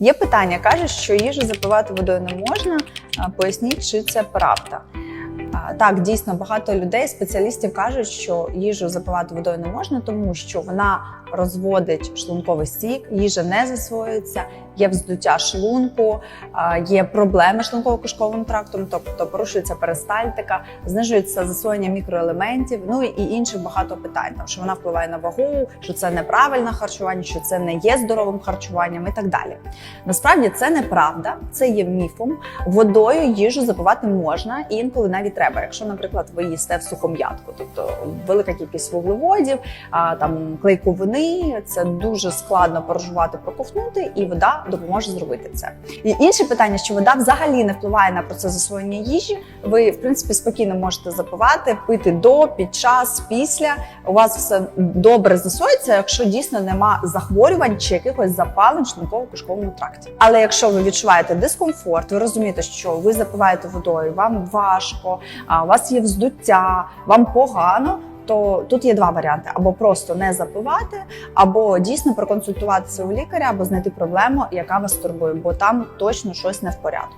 Є питання, кажуть, що їжу запивати водою не можна. Поясніть, чи це правда. Так, дійсно багато людей, спеціалістів кажуть, що їжу запивати водою не можна, тому що вона розводить шлунковий сік, їжа не засвоюється, є вздуття шлунку, є проблеми з шлунково-кишковим трактом, тобто порушується перистальтика, знижується засвоєння мікроелементів, ну і інших багато питань. Там що вона впливає на вагу, що це неправильне харчування, що це не є здоровим харчуванням і так далі. Насправді це неправда, це є міфом. Водою їжу запивати можна і інколи навіть треба. Якщо, наприклад, ви їсте в сухом'ятку, тобто велика кількість вуглеводів, а, там клейковини, це дуже складно порожувати, проковтнути, і вода допоможе зробити це. І інше питання, що вода взагалі не впливає на процес засвоєння їжі. Ви, в принципі, спокійно можете запивати, пити до, під час, після. У вас все добре засвоїться, якщо дійсно нема захворювань чи якихось запалень в шлунково-кишковому тракті. Але якщо ви відчуваєте дискомфорт, ви розумієте, що ви запиваєте водою, вам важко, у вас є вздуття, вам погано. То тут є два варіанти: або просто не запивати, або дійсно проконсультуватися у лікаря, або знайти проблему, яка вас турбує, бо там точно щось не в порядку.